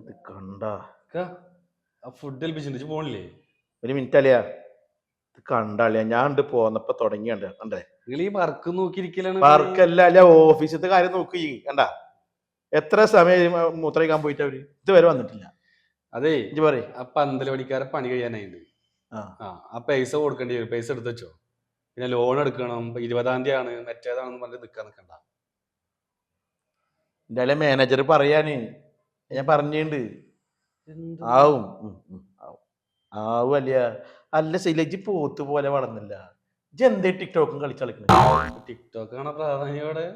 ഇത് കണ്ട. ഫുഡ് ഏൽപ്പിച്ചിട്ടുണ്ട്. പോണില്ലേ? ഒരു മിനിറ്റ് അല്ലയാ ഇത് കണ്ടല്ലേ ഞാൻ ഉണ്ട് പോന്നപ്പോ തുടങ്ങി കണ്ടേ? നിങ്ങൾ ഈ വർക്ക് നോക്കിയിരിക്കലാണ് വർക്കല്ല അല്ല ഓഫീസിലത്തെ കാര്യം നോക്കി കണ്ട? എത്ര സമയം മൂത്രയിക്കാൻ പോയിട്ട് അവർ? ഇതുവരെ വന്നിട്ടില്ല. അതെ ഇജ്ജ് പറയും. ആ പന്തല പണിക്കാരെ പണി കഴിയാനായിട്ട് ആ. ആ പൈസ കൊടുക്കേണ്ടി വരും. പൈസ എടുത്തു വെച്ചോ? പിന്നെ ലോൺ എടുക്കണം. ഇരുപതാം തീയതി ആണ്. മറ്റേതാണെന്ന് പറഞ്ഞ് നിൽക്കാൻ നിൽക്കണ്ട എന്റെ മാനേജർ പറയാന്. ഞാൻ പറഞ്ഞിണ്ട് ആവും. ആവും. അല്ല? അല്ല ശൈലജ് പോത്ത് പോലെ വളർന്നില്ല. ഇജ് എന്തേ ടിക്ടോക്കും കളിച്ച് കളിക്കുന്നു ടിക്ടോക്ക് ആണ് പ്രാധാന്യം ഇവിടെ.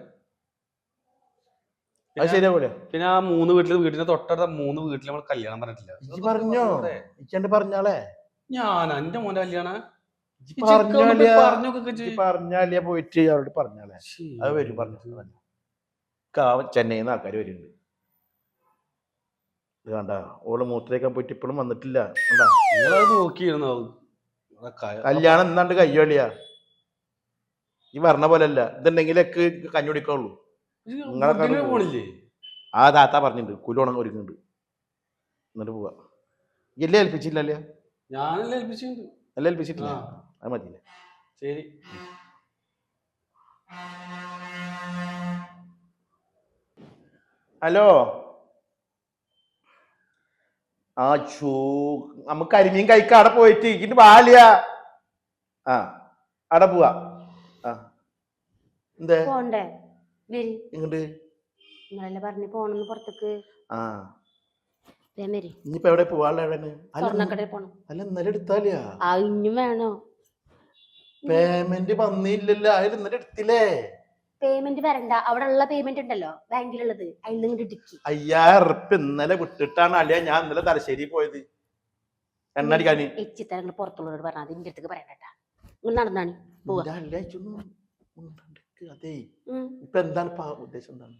അത് ശരിയാവൂല പിന്നെ ആ മൂന്ന് വീട്ടിൽ വീടിന്റെ തൊട്ടടുത്ത മൂന്ന് വീട്ടിൽ നമ്മൾ കല്യാണം പറഞ്ഞിട്ടില്ല. പറഞ്ഞോ? ഇജ്ജ് പറഞ്ഞാളെ? ഞാൻ എന്റെ മോന്റെ കല്യാണ. പറഞ്ഞാലേ പോയിട്ട് അവരോട് പറഞ്ഞാളെ. അത് വരും പറഞ്ഞു ചെന്നൈയിൽ നിന്ന് ആൾക്കാർ വരുന്നുണ്ട് ഇത് കണ്ട ഓൾ മൂത്രേക്കാൻ പോയിട്ട് ഇപ്പോഴും വന്നിട്ടില്ല. കണ്ടാ? നിങ്ങളത് നോക്കിയിരുന്നോ? കല്യാണം എന്നാണ്ട് കയ്യോളിയാ. ഈ പറഞ്ഞ പോലല്ല. ഇതുണ്ടെങ്കിലൊക്കെ കഞ്ഞുടിക്കുള്ളൂ നിങ്ങളെ പോണില്ലേ? ആ താത്ത പറഞ്ഞിട്ടുണ്ട് കുലോണം ഒരുക്കുന്നുണ്ട് എന്നിട്ട് പോവാ. എല്ലാം ഏൽപ്പിച്ചില്ലല്ലേ ഞാനല്ലേ ഏൽപ്പിച്ചിട്ടുണ്ട് എല്ലാം ഏൽപ്പിച്ചിട്ടില്ല? അത് മതി ശരി. ഹലോ. ആ ചൂ നമുക്ക് കരിമീൻ കഴിക്കാം. അവിടെ പോയിട്ട് ഇരിക്കുന്നു പാലിയ ആ അവിടെ പോവാ. ആ. എന്തേ? പോണ്ടേ? വരി. ഇങ്ങോട്ട് നിങ്ങളല്ലേ പറഞ്ഞു പോണെന്ന് പുറത്തേക്ക്. ആ. വേം വരി. ഇനിയിപ്പോ എവിടെ സ്വർണക്കടയിൽ പോണം. അല്ല ഇന്നലെ എടുത്താലിയാ ആ ഇഞ്ഞും വേണോ? പേയ്മെന്റ് വന്നില്ലല്ലോ അതിൽ ഇന്നലെ എടുത്തില്ലേ? പേയ്മെന്റ് വരണ്ട. അവിടെ ഉള്ള പേയ്മെന്റ് ഉണ്ടല്ലോ ബാങ്കിലുള്ളത്. അതിൽ നിന്ന് ഇങ്ങോട്ട് ഇടുക്കി. അയ്യായിരം ഉറുപ്പ്. ഇന്നലെ വിട്ടിട്ടാണ് അല്ല ഞാൻ ഇന്നലെ തലശ്ശേരി പോയത്. എണ്ണടിക്കാന് എച്ചിത്തരങ്ങൾ പുറത്തുള്ളവരോട് പറഞ്ഞാൽ അത് ഇന്റെ അടുത്തേക്ക് പറയണ്ട നിങ്ങൾ നടന്നാണ്. ഇപ്പൊ എന്താണ് ഉദ്ദേശം എന്താണ്?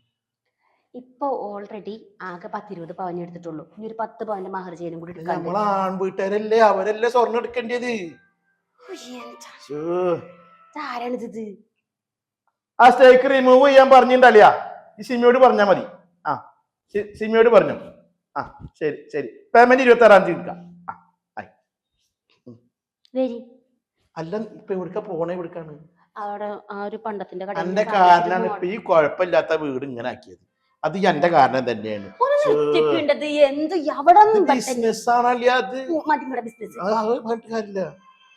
ഇപ്പൊ ഓൾറെഡി ആകെ പത്തിരുപത് പവൻ എടുത്തിട്ടുള്ളൂ. ഇനി ഒരു പത്ത് പവന്റെ മഹർ ചെയ്യാനും കൂടി നമ്മളെ ആൺവീട്ടുകാരല്ലേ? അവരല്ലേ സ്വർണം എടുക്കേണ്ടത്. ആരാണിത് ആ സ്റ്റേക്ക് റിമൂവ് ചെയ്യാൻ പറഞ്ഞിട്ടല്ല ഈ സിമിയോട് പറഞ്ഞാൽ മതി. ആ സിമിയോട് പറഞ്ഞു. ആ ശരി ശരി. പേമെന്റ് ഇരുപത്തി ആറാം തീയതി എടുക്കാം. ആ ആയി. അല്ല ഇപ്പൊ എവിടുക്ക പോണേ എവിടുക്കാണ്? അവിടെ ആ ഒരു പണ്ടത്തിന്റെ എന്റെ കാരണമാണ് ഇപ്പൊ ഈ കുഴപ്പമില്ലാത്ത വീട് ഇങ്ങനെ ആക്കിയത്. അത് എന്റെ കാരണം തന്നെയാണ്.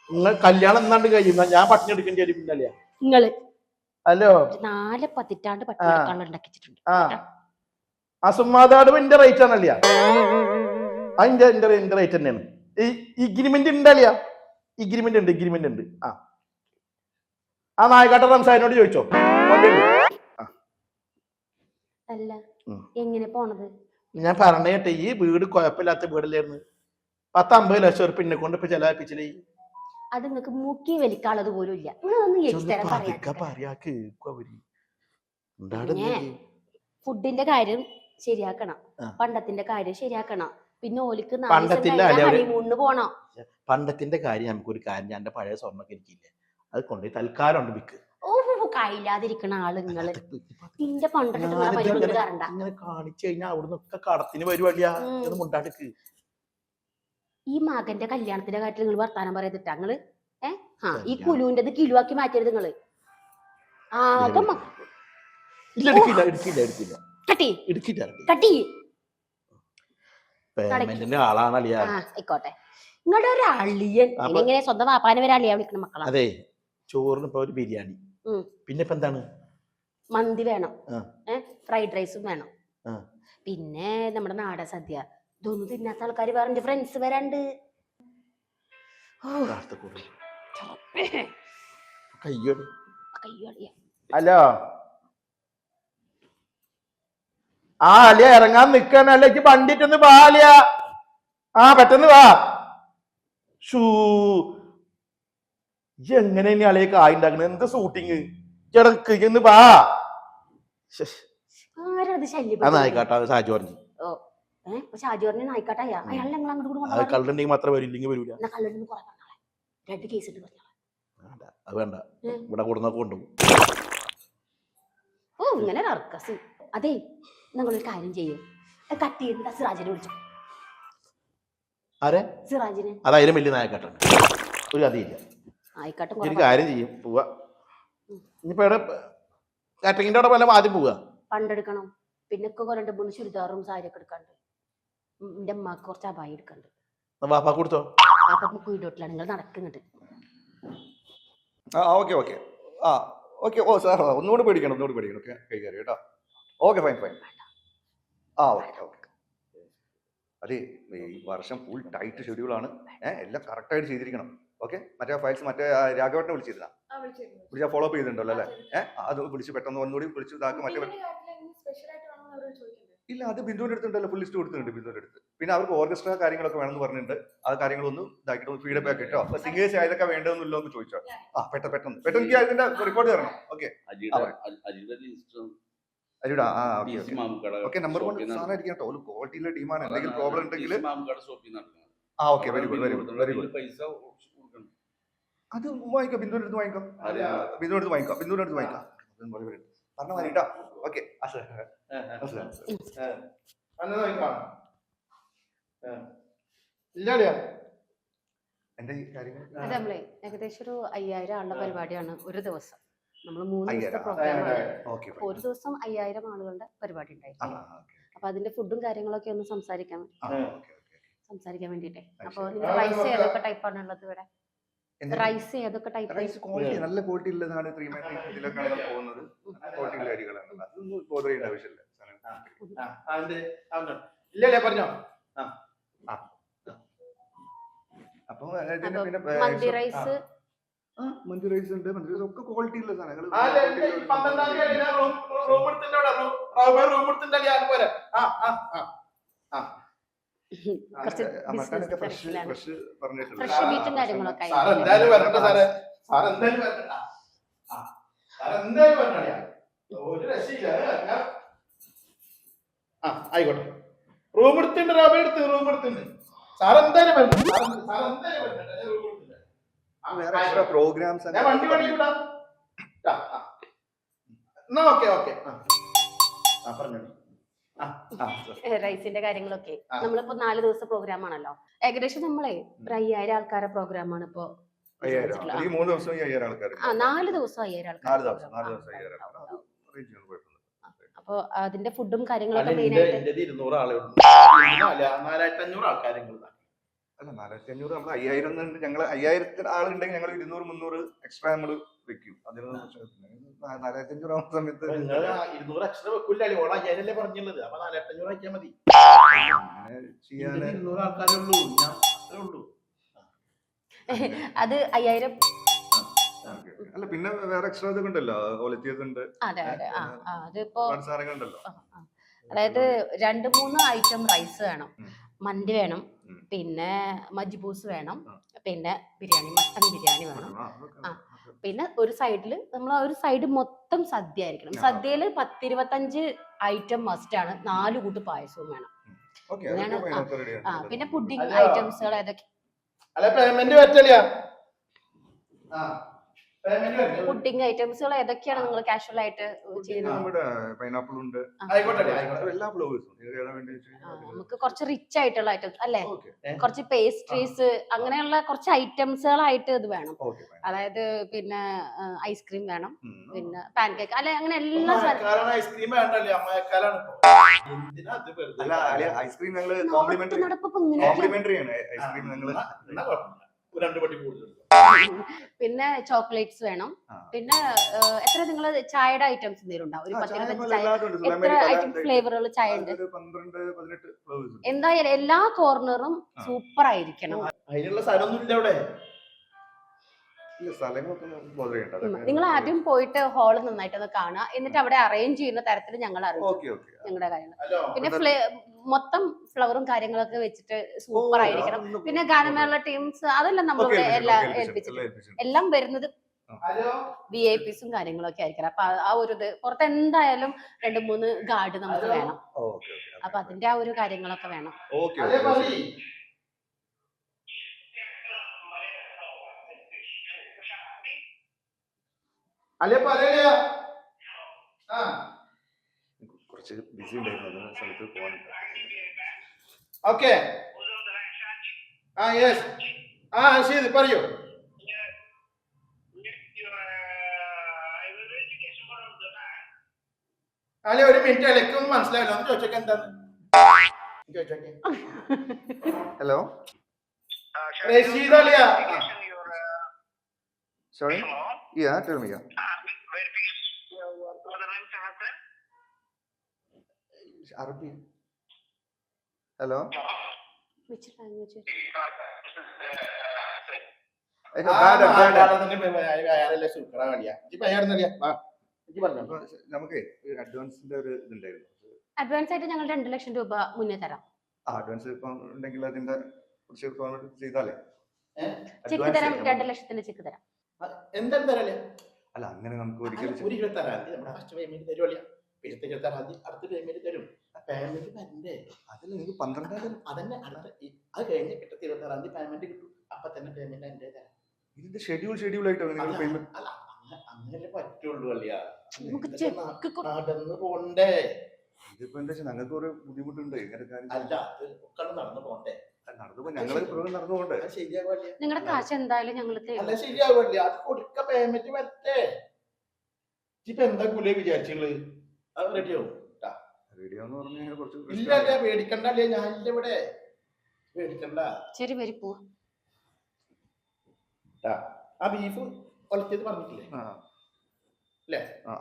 നിങ്ങൾ കല്യാണം എന്നാണ്ട് കഴിയുന്ന ഞാൻ പട്ടിണി എടുക്കേണ്ടി വരും പിന്നല്ലേ നിങ്ങൾ. ഹലോ? നാല് പതിറ്റാണ്ട് ഉണ്ടാക്കിച്ചിട്ടുണ്ട്. ആ. സുമ്മാതാട് എന്റെ റേറ്റ് ആണല്ലേ? അതിന്റെ എന്റെ എന്റെ റേറ്റ് തന്നെയാണ്. ഈ ഇഗ്രിമെന്റ് ഉണ്ടല്ലേ? ഇഗ്രിമെന്റ് ഉണ്ട് ഇഗ്രിമെന്റ് ഉണ്ട്. ആ. ആ നായക്കാട്ട റംസാനോട് ചോദിച്ചോ? അല്ല എങ്ങനെ പോണത്? ഞാൻ പറഞ്ഞ കേട്ടെ ഈ വീട് കുഴപ്പമില്ലാത്ത വീടല്ലായിരുന്നു പത്ത് അമ്പത് ലക്ഷം ഉറുപ്പ് എന്നെ കൊണ്ട് ഇപ്പൊ ചെലവാപ്പിച്ചില്ലേ അത് നിങ്ങൾക്ക് മുക്കി വലിക്കാനുള്ളത് പോലും ഇല്ല. പിന്നെ ഫുഡിന്റെ കാര്യം ശരിയാക്കണം. പണ്ടത്തിന്റെ കാര്യം ശരിയാക്കണം. പിന്നെ ഓലിക്ക് ഹണിമൂണിന് പോണം. പണ്ടത്തിന്റെ കാര്യം നമുക്കൊരു കാര്യം ഞാൻ പഴയ സ്വർണൊക്കെ എനിക്കില്ല? അത് കൊണ്ട് തൽക്കാലം ഉണ്ട് വിക്ക് ഓ കയ്യില്ലാതിരിക്കണ ആൾ നിങ്ങൾ നിന്റെ പണ്ടത്തെ കാണിച്ചു കഴിഞ്ഞാൽ അവിടുന്ന് ഒക്കെ കടത്തിന് പരിപാടിയാ. മുണ്ടാട്ടിക്ക് ഈ മകന്റെ കല്യാണത്തിന്റെ കാര്യത്തിൽ നിങ്ങൾ വർത്താനം പറയത്തിട്ട നിങ്ങൾ ഏ? ആ ഈ കുലുവിന്റെ കുലുവിന്റെത് കിലുവാക്കി മാറ്റരുത് നിങ്ങൾ. ആകെ മ- ഇല്ല എടുക്കില്ല എടുക്കില്ല എടുക്കില്ല. കട്ടി. എടുക്കില്ല കട്ടി. പേയ്മെന്റിന്റെ ആളാണല്ലേ ആ ആയിക്കോട്ടെ. നിങ്ങളുടെ ഒരു അളിയൻ അപ്പൊ- ഇങ്ങനെ സ്വന്തം വാപ്പാനെ വരെ അളിയാ വിളിക്കണ മക്കളാ. അതെ ചോറിന് ഇപ്പൊ ഒരു ബിരിയാണി. ഉം. പിന്നെ ഇപ്പൊ എന്താണ്? മന്തി വേണം. ആ. ഏ? ഫ്രൈഡ് റൈസും വേണം. ആ. പിന്നെ നമ്മുടെ നാടൻ സദ്യ. ഇതൊന്നും തിന്നാത്ത ആൾക്കാർ വേറെ ഫ്രണ്ട്സ് വരാണ്ട്. Oh, hello. ആ അലിയ ഇറങ്ങാൻ വണ്ടിട്ടൊന്ന് വാ അലിയ ആ പെട്ടെന്ന് വാ. ഷൂ. എങ്ങനെ ഇനി അളിയെ കായ് ഉണ്ടാക്കണത്? എന്ത് സൂട്ടിങ് ഇടയ്ക്ക് ഇന്ന് വാ. ശ്ശെ, ആരാത് ആ ശല്യം നായിക്കാട്ടെ അത് സാജു പറഞ്ഞു. ഏഹ് ഷാജി പറഞ്ഞ നായിക്കാട്ടയ്യ അയാൾ ഞങ്ങൾ അങ്ങോട്ട് കൂടി കള്ളുണ്ടെങ്കിൽ മാത്രമേ വരില്ലെങ്കിൽ വരൂല. എന്നാ കള്ളിട്ട് കുറെ പറഞ്ഞാളെ രണ്ട് കേസ് ഇട്ട് പറഞ്ഞാളെ അത് വേണ്ട. ഇവിടെ കൂടുന്നൊക്കെ കൊണ്ടുപോകും. ഓ ഇങ്ങനെ കർക്കസ് അതെ നിങ്ങളൊരു കാര്യം ചെയ്യും. കട്ട് ചെയ്തിട്ട് സിറാജിനെ വിളിച്ചു. ആരെ? സിറാജിനെ. അതായാലും വലിയ നായക്കാട്ടാണ് ഒരു കഥയില്ല ആയിക്കോട്ടെ ഒരു കാര്യം ചെയ്യും പോവാ. ഇനിയിപ്പോ എവിടെ കാറ്ററിങ്ങിന്റെ അവിടെ പോലെ ആദ്യം പോവുക പണ്ടെടുക്കണം. പിന്നെ ഒക്കെ രണ്ട് മൂന്ന് ചുരിദാറും സാരിയൊക്കെ എടുക്കാണ്ട്. എന്റെ അമ്മയ്ക്ക് കുറച്ച് അപായം എടുക്കണ്ട്. വാപ്പാ കൊടുത്തോ? അപ്പൊ കുയിലോട്ടിലാണ് നിങ്ങൾ നടക്കുന്നുണ്ട് ആ ഓക്കെ ഓക്കെ. ആ ഓക്കെ ഓ സാർ ഒന്നുകൂടി പേടിക്കണം ഒന്നുകൂടി പേടിക്കണം. ഓക്കെ കൈകാര്യം കേട്ടോ. Okay fine fine. ആ ഓക്കെ ഓക്കെ. അതെ ഈ വർഷം ഫുൾ ടൈറ്റ് ഷെഡ്യൂളാണ് ഏഹ് എല്ലാം കറക്റ്റായിട്ട് ചെയ്തിരിക്കണം. ഓക്കെ മറ്റേ ഫയൽസ് മറ്റേ ആ, രാഘവേട്ടനെ വിളിച്ചിരുന്ന? വിളിച്ച ഫോളോ അപ്പ് ചെയ്തിട്ടുണ്ടല്ലോ അല്ലേ? ഏഹ് അത് വിളിച്ച് പെട്ടെന്ന് ഒന്നുകൂടി വിളിച്ച് ഇതാക്കി മറ്റേ ഇല്ല അത് ബിന്ദുവിന്റെ അടുത്തുണ്ടല്ലോ ഫുൾ ലിസ്റ്റ് കൊടുത്തിട്ടുണ്ട് ബിന്ദുവിന്റെ അടുത്ത്. പിന്നെ അവർക്ക് ഓർക്കസ്ട്ര കാര്യങ്ങളൊക്കെ വേണമെന്ന് പറഞ്ഞിട്ടുണ്ട്. ആ കാര്യങ്ങളൊന്നും ഇതാക്കിയിട്ട് ഫീഡ്ബാക്ക് കിട്ടോ അപ്പൊ സിംഗേഴ്സ് ഏതൊക്കെ വേണ്ടതെന്നില്ലോ എന്ന് ചോദിച്ചോ. ആ പെട്ടെന്ന് പെട്ടെന്ന്. പെട്ടെന്ന് എനിക്ക് അതിന്റെ റിപ്പോർട്ട് തരണം. ഓക്കെ അജിയുടെ ആ, ഓക്കെ നമ്പർ വൺ സാധനമായിരിക്കും കേട്ടോ. ഒരു ക്വാളിറ്റിയിലെ ടീമാണ് എന്തെങ്കിലും പ്രോബ്ലം ഉണ്ടെങ്കിൽ ആ okay very good very good very good പൈസ കൊടുക്കണം. അത് വാങ്ങിക്കാം ബിന്ദുവിന്റെ അടുത്ത് വാങ്ങിക്കോ. അതെ. ബിന്ദുവിന്റെ അടുത്ത് വാങ്ങിക്കോ ബിന്ദുവിന്റെ അടുത്ത് വാങ്ങിക്കോ. പറഞ്ഞ മതി കേട്ടോ ഓക്കെ ഇല്ല എന്റെ ഈ കാര്യങ്ങൾ അത് നമ്മളെ ഏകദേശം ഒരു അയ്യായിരം ആളുടെ പരിപാടിയാണ് ഒരു ദിവസം. നമ്മൾ മൂന്ന് ദിവസത്തെ അയ്യായിരം. പ്രോഗ്രാമാണ് ഒരു ദിവസം അയ്യായിരം ആളുകളുടെ പരിപാടി ഉണ്ടായിരുന്നു. അപ്പൊ അതിന്റെ ഫുഡും കാര്യങ്ങളൊക്കെ ഒന്ന് സംസാരിക്കാൻ ആ ഓക്കെ ഓക്കെ. സംസാരിക്കാൻ വേണ്ടിട്ടേ. അപ്പൊ. നിങ്ങൾ റൈസ് ഏതൊക്കെ ടൈപ്പാണ് ഉള്ളത് ഇവിടെ? റൈസ് ഏതൊക്കെ ടൈപ്പ് റൈസ് ക്വാളിറ്റി നല്ല ക്വാളിറ്റി ഉള്ളതാണ് ത്രീ മൈ ഇതിലൊക്കെയാണ് പോകുന്നത്. ക്വാളിറ്റി ഉള്ള അരികളാണ്. അതൊന്നും ബോധർ ചെയ്യേണ്ട ആവശ്യമില്ല. ഇല്ലല്ലേ പറഞ്ഞോ. അപ്പൊ മന്തി റൈസ് ആ, മന്തി റൈസ് ഉണ്ട്. മന്തി റൈസ് ഒക്കെ ക്വാളിറ്റി ഉള്ള സാധനങ്ങൾ റൂം എടുത്തിട്ടുണ്ടോ റൂം എടുത്തിട്ടുണ്ടെങ്കിൽ പോരെ? ആ ആ ആ. കുറച്ച് മട്ടനൊക്കെ ബിസിനസ് ഫ്രഷ് തിരക്കിലാണ് കാര്യങ്ങളൊക്കെ ആയിക്കോട്ടെ. റൂം എടുത്തിട്ടുണ്ട് റബ എടുത്ത് റൂം എടുത്തിട്ടുണ്ട്. സാർ എന്തായാലും വരണം സാർ വരണം പ്രോഗ്രാംസ് ഞാൻ വണ്ടി എന്നാ ഓക്കെ ഓക്കെ. ആ. ആ പറഞ്ഞോളൂ. റൈസിന്റെ കാര്യങ്ങളൊക്കെ. നമ്മളിപ്പോ നാല് ദിവസത്തെ പ്രോഗ്രാം ആണല്ലോ. ഏകദേശം നമ്മളെ ഒരു അയ്യായിരം ആൾക്കാരെ പ്രോഗ്രാമാണ് ഇപ്പോ അയ്യായിരം ഈ മൂന്ന് ദിവസം ഈ അയ്യായിരം ആൾക്കാർ നാല് ദിവസം അയ്യായിരം ആൾക്കാർ. അപ്പൊ അതിന്റെ ഫുഡും കാര്യങ്ങളൊക്കെ മെയിൻ ആയിട്ട് ഇരുന്നൂറ് ആളെ അല്ല നാലായിരത്തി അഞ്ഞൂറ് ആൾക്കാരെ അല്ല നാലായിരത്തി അഞ്ഞൂറ് നമ്മൾ അയ്യായിരം ഞങ്ങൾ അയ്യായിരത്തിന് ആളുണ്ടെങ്കിൽ ഞങ്ങൾ ഇരുന്നൂറ് മുന്നൂറ് എക്സ്ട്രാ നമ്മൾ വെക്കും. അതിനൊന്നും പ്രശ്നമില്ല. നാ- നാലായിരത്തി അഞ്ഞൂറ് ആവുന്ന സമയത്ത് ഇരുന്നൂറ് അക്ഷരം വെക്കൂല ഓള അയ്യായിരല്ലേ പറഞ്ഞുള്ളത് അപ്പൊ നാലായിരത്തഞ്ഞൂറ് ആക്കിയാൽ മതി. ചെയ്യാൻ ഇരുന്നൂറ് ആൾക്കാരേ ഉള്ളൂ. ഞാൻ അത്രേ ഉള്ളൂ. അത് അയ്യായിരം. അല്ല പിന്നെ വേറെ എക്സ്ട്രാ ഇതൊക്കെ ഉണ്ടല്ലോ. അതായത് രണ്ട് മൂന്ന് ഐറ്റം റൈസ് വേണം. മന്തി വേണം. പിന്നെ മജ്ബൂസ് വേണം. പിന്നെ ബിരിയാണി മട്ടൺ ബിരിയാണി വേണം. ആ. പിന്നെ ഒരു സൈഡിൽ നമ്മൾ ആ ഒരു സൈഡ് മൊത്തം സദ്യ ആയിരിക്കണം. സദ്യയിൽ പത്തിരുപത്തഞ്ച് ഐറ്റം മസ്റ്റ് ആണ്. നാല് കൂട്ട് പായസവും വേണം. ആ. പിന്നെ പുഡിംഗ്. ഐറ്റംസുകൾ ഏതൊക്കെ? പേയ്മെന്റ് പറ്റില്ല. പുഡിംഗ് ഐറ്റംസുകൾ ഏതൊക്കെയാണ് നിങ്ങൾ കാഷ്വൽ ആയിട്ട് നമ്മുടെ പൈനാപ്പിൾ ഉണ്ട്. എല്ലാ ഫ്ലവേഴ്സും നമുക്ക് കുറച്ച് റിച്ച് ആയിട്ടുള്ള ഐറ്റംസ് അല്ലേ? കുറച്ച് പേസ്ട്രീസ് അങ്ങനെയുള്ള കുറച്ച് ഐറ്റംസുകളായിട്ട് ഇത് വേണം. അതായത് പിന്നെ ഐസ്ക്രീം വേണം. പിന്നെ പാൻകേക്ക് അല്ലെ അങ്ങനെ എല്ലാ ഐസ്ക്രീം വേണ്ടല്ലേ? അമ്മക്കാലാണ് ഇപ്പൊ. എന്തിനാ അത് വെറുതെ അല്ല ഐസ്ക്രീം ഞങ്ങൾ കോംപ്ലിമെന്ററി ആണ്. ഐസ്ക്രീം ഞങ്ങൾ രണ്ട് പട്ടി കൂടുതൽ പിന്നെ ചോക്ലേറ്റ്സ് വേണം. പിന്നെ എത്ര നിങ്ങൾ ചായയുടെ ഐറ്റംസ് എന്തെങ്കിലും ഉണ്ടാവും ഒരു പത്തിരുപത്തഞ്ച്. എത്ര ഐറ്റം ഫ്ലേവറുകൾ ചായ ഉണ്ട്. എന്തായാലും എല്ലാ കോർണറും. സൂപ്പർ ആയിരിക്കണം. നിങ്ങൾ ആദ്യം പോയിട്ട് ഹാൾ നന്നായിട്ട് ഒന്ന് കാണുക. എന്നിട്ട് അവിടെ അറേഞ്ച് ചെയ്യുന്ന തരത്തിൽ ഞങ്ങൾ അറിയാം ഞങ്ങളുടെ കാര്യങ്ങൾ. പിന്നെ ഫ്ലേ മൊത്തം ഫ്ലവറും കാര്യങ്ങളൊക്കെ വെച്ചിട്ട് സൂപ്പർ ആയിരിക്കണം. പിന്നെ ഗാനമേള ടീംസ് അതെല്ലാം നമ്മളിവിടെ എല്ലാം ഏൽപ്പിച്ചിട്ടുണ്ട്. എല്ലാം വരുന്നത് വി ഐ പിസും കാര്യങ്ങളൊക്കെ ആയിരിക്കണം. അപ്പൊ ആ- ഒരു ഇത് പുറത്ത് എന്തായാലും രണ്ട് മൂന്ന് ഗാർഡ് നമുക്ക്. വേണം. അപ്പൊ അതിന്റെ ആ ഒരു കാര്യങ്ങളൊക്കെ വേണം. കുറച്ച് ബിസി ഉണ്ടായിരുന്നു. സ്ഥലത്ത് പോകാൻ ഓക്കെ ആ യെസ് ആ ശരി പറയൂ അല്ലെ ഒരു മിനിറ്റ് അലക്ക് ഒന്നും മനസ്സിലായില്ല. ഒന്ന് ചോദിച്ചോക്കെ എന്താന്ന്. ചോദിച്ചോക്കെ. ഹലോ റഷീദ് അലിയാ സോറി യാ ടെൽ മീ അറബി ഹലോ Which language? സൂപ്പറാ കളിയാ ഇപ്പൊ അയാളെന്നറിയാ വാ എനിക്ക് പറഞ്ഞോ നമുക്ക് അഡ്വാൻസിന്റെ ഒരു ഇതുണ്ടായിരുന്നു അഡ്വാൻസ് ആയിട്ട് ഞങ്ങൾ രണ്ട് ലക്ഷം രൂപ മുന്നേ തരാം അഡ്വാൻസ് ഇപ്പം ഉണ്ടെങ്കിൽ അതിന്റെ കുറച്ച് ഫോർമാറ്റ് ചെയ്താലേ? ചെക്ക് തരാം. രണ്ട് ലക്ഷത്തിന്റെ ചെക്ക് തരാം എന്താ തരാലേ അല്ല അങ്ങനെ നമുക്ക് ഒരിക്കലും ഒരു ഇരുപത്താറാം തീയതി നമ്മുടെ ഫസ്റ്റ് പേയ്മെന്റ് തരുമല്ല പിന്നത്തെ ഇരുപത്താറാം തീയതി അടുത്ത പേയ്മെന്റ് തരും പേയ്മെന്റ് തരണ്ടേ അതിൽ എനിക്ക് പന്ത്രണ്ടാം തീയതി അതന്നെ അടുത്ത ഈ- അത് കഴിഞ്ഞ് കിട്ടത്തി ഇരുപത്താറാം തീയതി പേയ്മെന്റ് കിട്ടും. അപ്പൊ തന്നെ പേയ്മെന്റ് എന്റെ തരാം ഇതിന്റെ ഷെഡ്യൂൾ ഷെഡ്യൂൾ ആയിട്ട് അങ്ങനെ അല്ല, പേയ്മെന്റ് അല്ല അങ്ങ- അങ്ങനല്ലേ പറ്റുള്ളൂ അല്ലയാ. നടന്ന് പോണ്ടേ? ഇതിപ്പോ എന്താ വെച്ചാൽ ഞങ്ങൾക്ക് ഒരു ബുദ്ധിമുട്ടുണ്ട് ഇങ്ങനെ കാര്യം അല്ല അത് ഒക്കെ നടന്നു പോണ്ടേ. നടന്നു ഞങ്ങൾ പ്രോഗ്രാം നടന്നു പോകണ്ടേ അത് ശരിയാവില്ല നിങ്ങളുടെ കാശ് എന്തായാലും ഞങ്ങൾ അല്ല ശരിയാവില്ല അത് കൊടുക്ക പേയ്മെന്റ് വരട്ടെ. ഇപ്പൊ എന്താ കൂലിയെ വിചാരിച്ചുള്ളു അത് റെഡിയാവും റേഡിയോ എന്ന് പറഞ്ഞു കഴിഞ്ഞാൽ കുറച്ച് ഇല്ല risk ആണ്. അല്ല പേടിക്കണ്ട അല്ലേ ഞാനില്ല ഇവിടെ. പേടിക്കണ്ട. ശരി വരി പോവാ ട്ടാ. ആ ബീഫ് ഒലത്തിയത് പറഞ്ഞിട്ടില്ലേ? ആ. അല്ലേ? ആ.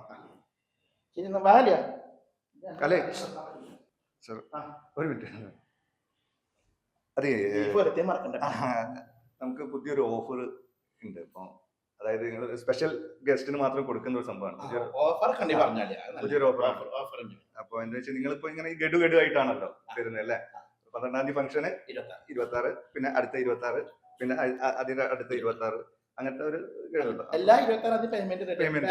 ശരി എന്നാ കലേ. അല്ലേ? ആ. ഒരു മിനിറ്റ്. അതെ ബീഫ് ഒലത്തിയത് മറക്കണ്ട. ആ, നമുക്ക് പുതിയൊരു ഓഫർ ഉണ്ട്. ഇപ്പം അതായത് നിങ്ങൾ സ്പെഷ്യൽ ഗസ്റ്റിന് മാത്രം കൊടുക്കുന്ന ഒരു സംഭവമാണ്. പുതിയൊരു ഓഫർ കണ്ടി പറഞ്ഞാലേ അത് നല്ല പുതിയൊരു offer ആണ്. ഓഫർ ഓഫർ ഉണ്ട്. എന്താ വെച്ചാൽ നിങ്ങളിപ്പോ ഇങ്ങനെ ഗഡു ഗഡു ആയിട്ടാണല്ലോ വരുന്നത് അല്ലേ? പന്ത്രണ്ടാം തീയതി ഫംഗ്ഷന് ഇരുപത്തി ആറ് പിന്നെ അടുത്ത ഇരുപത്തി ആറ് പിന്നെ അതിന്റെ അടുത്ത ഇരുപത്തി ആറ് അങ്ങനത്തെ ഒരു. എല്ലാ പേയ്മെന്റ്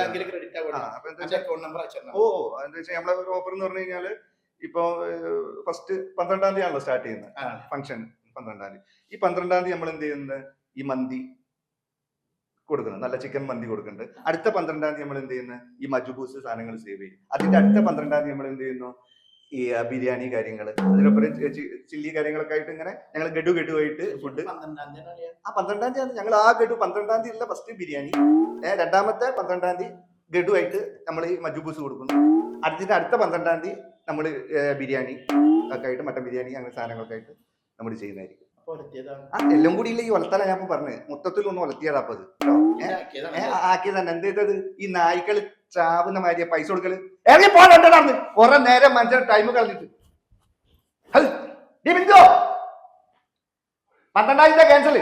ഓ എന്താ വെച്ചാൽ നമ്മളെ ഒരു ഓഫർ എന്ന് പറഞ്ഞു കഴിഞ്ഞാൽ ഇപ്പൊ ഫസ്റ്റ് പന്ത്രണ്ടാം തീയതി ആണല്ലോ സ്റ്റാർട്ട് ചെയ്യുന്നത്. ഫംഗ്ഷൻ പന്ത്രണ്ടാം തീയതി. ഈ പന്ത്രണ്ടാം തീയതി നമ്മൾ എന്ത് ചെയ്യുന്നത്? ഈ മന്തി കൊടുക്കുന്നത്. നല്ല ചിക്കൻ മന്തി കൊടുക്കുന്നുണ്ട്. അടുത്ത പന്ത്രണ്ടാം തീയതി നമ്മൾ എന്ത് ചെയ്യുന്നു? ഈ മജുബൂസ് സാധനങ്ങൾ സേവ് ചെയ്യും. അതിന്റെ അടുത്ത പന്ത്രണ്ടാം തീയതി നമ്മൾ എന്ത് ചെയ്യുന്നു? ഈ ബിരിയാണി കാര്യങ്ങൾ. അതിനൊപ്പം ചില്ലി കാര്യങ്ങളൊക്കെ ആയിട്ട് ഇങ്ങനെ ഞങ്ങൾ ഗഡു ഗഡു ആയിട്ട് ഫുഡ് ആ പന്ത്രണ്ടാം തീയതി ഞങ്ങൾ ആ ഗഡു പന്ത്രണ്ടാം തീയതി അല്ല ഫസ്റ്റ് ബിരിയാണി രണ്ടാമത്തെ പന്ത്രണ്ടാം തീയതി ഗഡു ആയിട്ട് നമ്മൾ ഈ മജുബൂസ് കൊടുക്കുന്നു. അതിന്റെ അടുത്ത പന്ത്രണ്ടാം തീയതി നമ്മൾ ബിരിയാണി ഒക്കെ ആയിട്ട് മട്ടൻ ബിരിയാണി അങ്ങനെ സാധനങ്ങളൊക്കെ ആയിട്ട് നമ്മൾ ചെയ്യുന്നതായിരിക്കും. എല്ലാം കൂടി ഇല്ല ഈ ഒലത്തല ഞാൻ പറഞ്ഞത്. മൊത്തത്തിൽ ഒന്ന് ഒലത്തിയതാപ്പത് ആക്കിയത് തന്നെ എന്ത് ചെയ്തത് ഈ നായ്ക്കൾ ചാവുന്ന മാതിരിയ പൈസ കൊടുക്കൽ. ഇറങ്ങി പോകണ്ടതാണ് കുറെ നേരം മനുഷ്യൻ ടൈം കളഞ്ഞിട്ട്. പന്ത്രണ്ടായിരത്തെ ഡി